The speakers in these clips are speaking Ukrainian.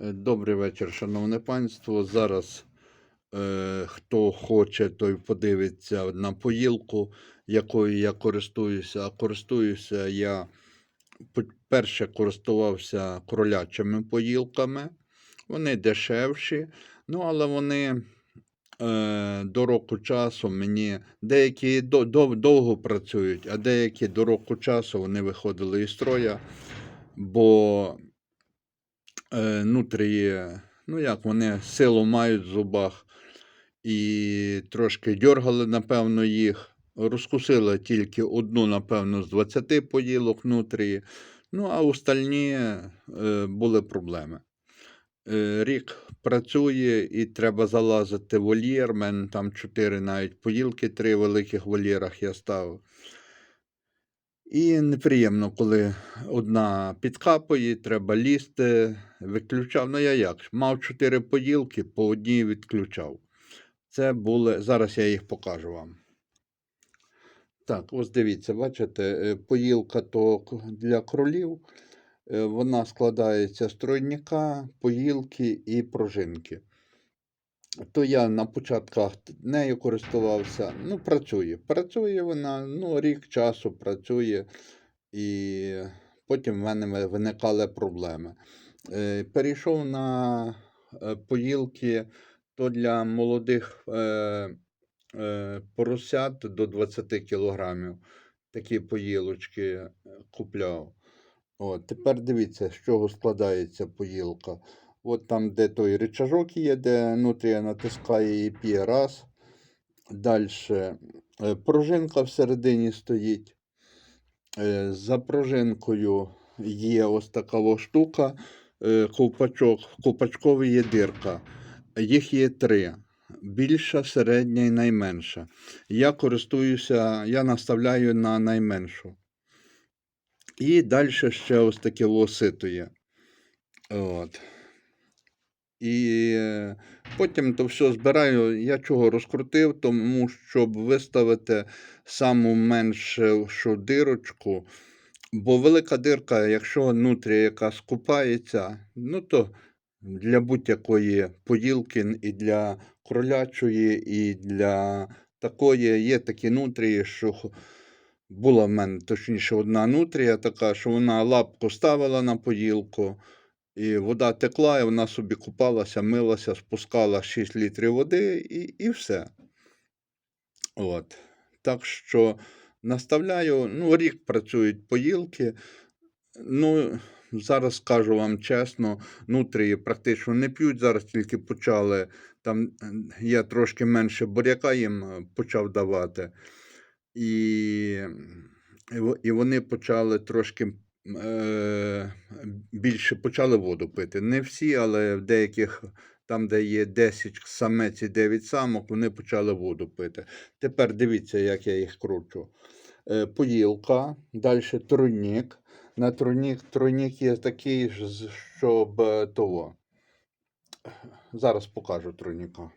Е, Добрий вечір, шановне панство. Зараз е, хто хоче, той подивиться на поїлку, якою я користуюся. А користуюся я перше користувався кролячими поїлками. Вони дешевші, ну але вони е, до року часу мені деякі до, дов- довго працюють, а деякі до року часу вони виходили із строя, бо нутрії, ну як вони силу мають в зубах і трошки дьоргали, напевно, їх. Розкусила тільки одну, напевно, з 20 поїлок нутрії. Ну, а остальні е, були проблеми. Е, Рік працює і треба залазити вольєр. У мене там 4 навіть поїлки, 3 великих вольєрах я ставив. І неприємно, коли одна підкапує, треба лізти, виключав. Ну я як? Мав 4 поїлки, по одній відключав. Це були. Зараз я їх покажу вам. Так, ось дивіться, бачите, е, поїлка то для кролів. Е, Вона складається з тройника, поїлки і пружинки. То я на початках нею користувався. Ну, працює. Працює вона, ну, рік часу працює, і потім в мене виникали проблеми. Е, Перейшов на е, поїлки то для молодих е, поросят до 20 кілограмів. Такі поїлочки купляв. От, тепер дивіться, з чого складається поїлка. От там, де той рычажок є, де нутрія натискає і п'є раз. Далі пружинка всередині стоїть. Е, За пружинкою є ось така штука, е, ковпачок. В ковпачковій є дирка. Їх є три. Більша, середня і найменша. Я користуюся, я наставляю на найменшу. І далі ще ось таке сито є. От. І е, потім то все збираю. Я чого розкрутив, тому щоб виставити саму меншу дирочку. Бо велика дирка, якщо нутрія яка скупається, ну то для будь-якої поїлки і для кролячої, і для такої є такі нутрії, що була в мене точніше одна нутрія така, що вона лапку ставила на поїлку, і вода текла, і вона собі купалася, милася, спускала 6 літрів води і, і все. От. Так що наставляю, ну, рік працюють поїлки. Ну, зараз скажу вам чесно, нутрії практично не п'ють, зараз тільки почали. Там я трошки менше буряка їм е, почав давати. І і вони почали трошки е, більше почали воду пити. Не всі, але в деяких, там, де є 10 самець і 9 самок, вони почали воду пити. Тепер дивіться, як я їх кручу. Е, поїлка, далі тройник. На тройник, тройник є такий, щоб е, того. Зараз покажу тройника.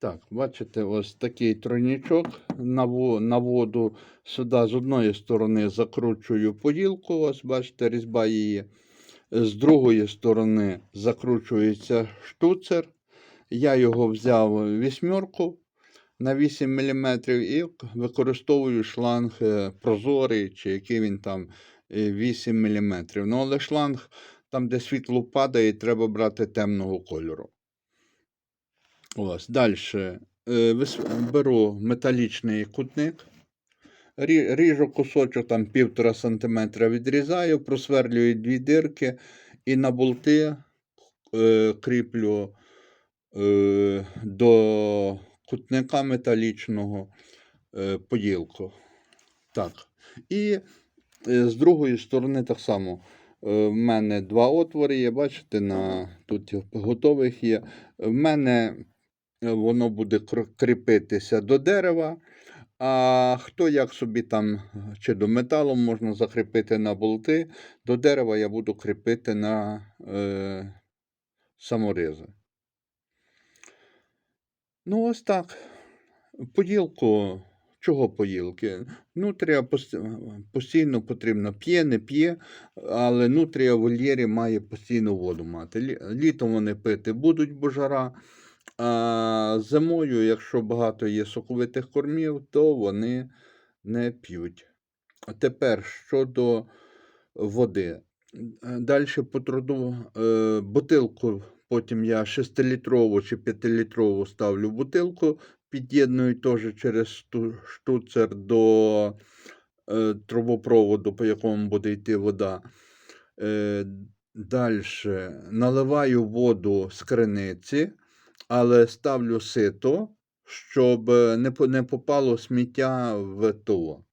Так, бачите, ось такий тройничок на, воду. Сюди з одної сторони закручую поїлку, ось бачите, різьба її. З другої сторони закручується штуцер. Я його взяв вісьмерку на 8 мм і використовую шланг е, прозорий, чи який він там е, 8 мм. Ну, але шланг, там, де світло падає, треба брати темного кольору. Ось, далі. Беру металічний кутник. Ріжу кусочок там півтора сантиметра відрізаю, просверлюю дві дирки і на болти е, кріплю е, до кутника металічного е, поділку. Так. І е, з другої сторони так само. Е, В мене два отвори є, бачите, на, тут готових є. В мене е, воно буде кріпитися до дерева. А хто як собі там, чи до металу можна закріпити на болти, до дерева я буду кріпити на е, саморизи. Ну, ось так. Поділку Чого поїлки? Нутрія постійно потрібно п'є, не п'є, але нутрія в вольєрі має постійну воду мати. Літом вони пити будуть, бо жара. А зимою, якщо багато є соковитих кормів, то вони не п'ють. А тепер щодо води. Далі по труду е, бутилку, потім я 6-літрову чи 5-літрову ставлю бутилку, під'єдную теж через шту- штуцер до е, трубопроводу, по якому буде йти вода. Е, Далі наливаю воду з криниці, але ставлю сито, щоб е, не, попало сміття в того.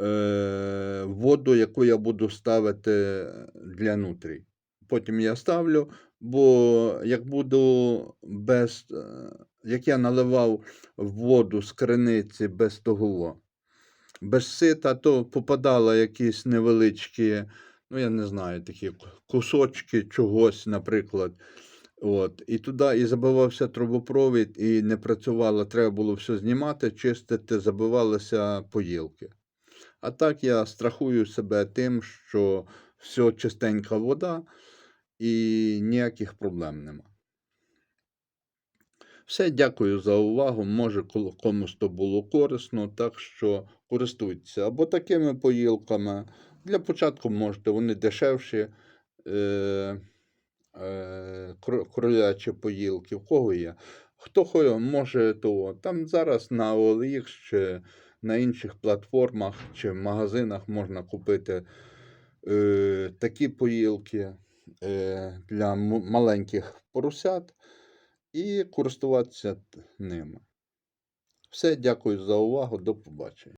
Е, воду, яку я буду ставити для нутрій. Потім я ставлю, бо як буду без, е, як я наливав воду з криниці без того, без сита, то попадало якісь невеличкі, ну я не знаю, такі кусочки чогось, наприклад. От, і туди і забивався трубопровід, і не працювало, треба було все знімати, чистити, забивалися поїлки. А так я страхую себе тим, що все чистенька вода і ніяких проблем нема. Все, дякую за увагу. Може, комусь то було корисно, так що користуйтеся або такими поїлками. Для початку можете, вони дешевші. Е, кролячі поїлки, в кого є. Хто може того. Там зараз на OLX чи на інших платформах чи магазинах можна купити е, такі поїлки е, для маленьких поросят і користуватися ними. Все, дякую за увагу, до побачення.